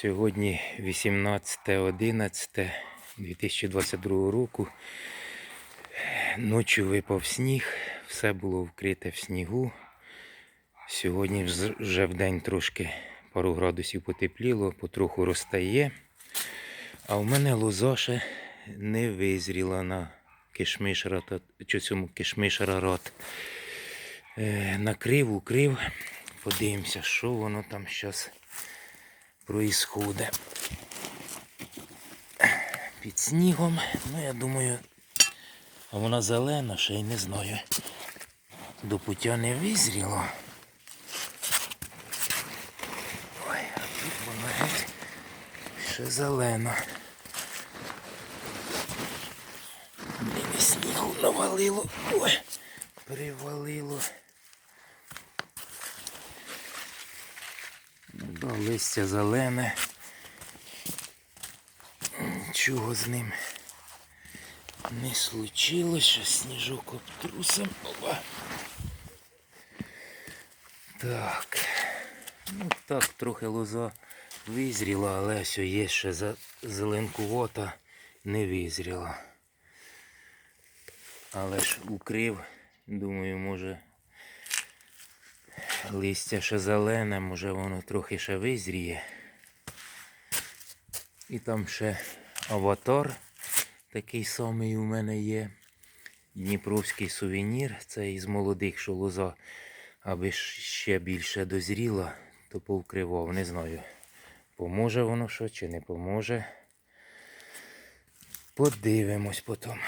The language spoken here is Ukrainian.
Сьогодні 18.11.2022 року. Ночі випав сніг, все було вкрите в снігу. Сьогодні вже в день трошки пару градусів потепліло, потроху розтає. А в мене лоза ще не визріла на кишмиш рата, чи цьому кишмиш. Е, накрив, укрив. Подивимося, що воно там зараз происходить. Під снігом, ну я думаю, а вона зелена, ще й не знаю. До пуття не визріло. Ой, а тут воно геть ще зелено. Мені снігу навалило. Ой, привалило. Да, листя зелене. Нічого з ним не случилось, що сніжок обтрусом. Опа. Так. Ну так, трохи лоза визріла, але все є ще за зеленкувата не визріла. Але ж укрив, думаю, може листя ще зелене, може воно трохи ще визріє. І там ще аватар такий самий у мене є. Дніпровський сувенір. Це із молодих, що лоза, аби ще більше дозріла, то повкривав. Не знаю, поможе воно що чи не поможе. Подивимось потім.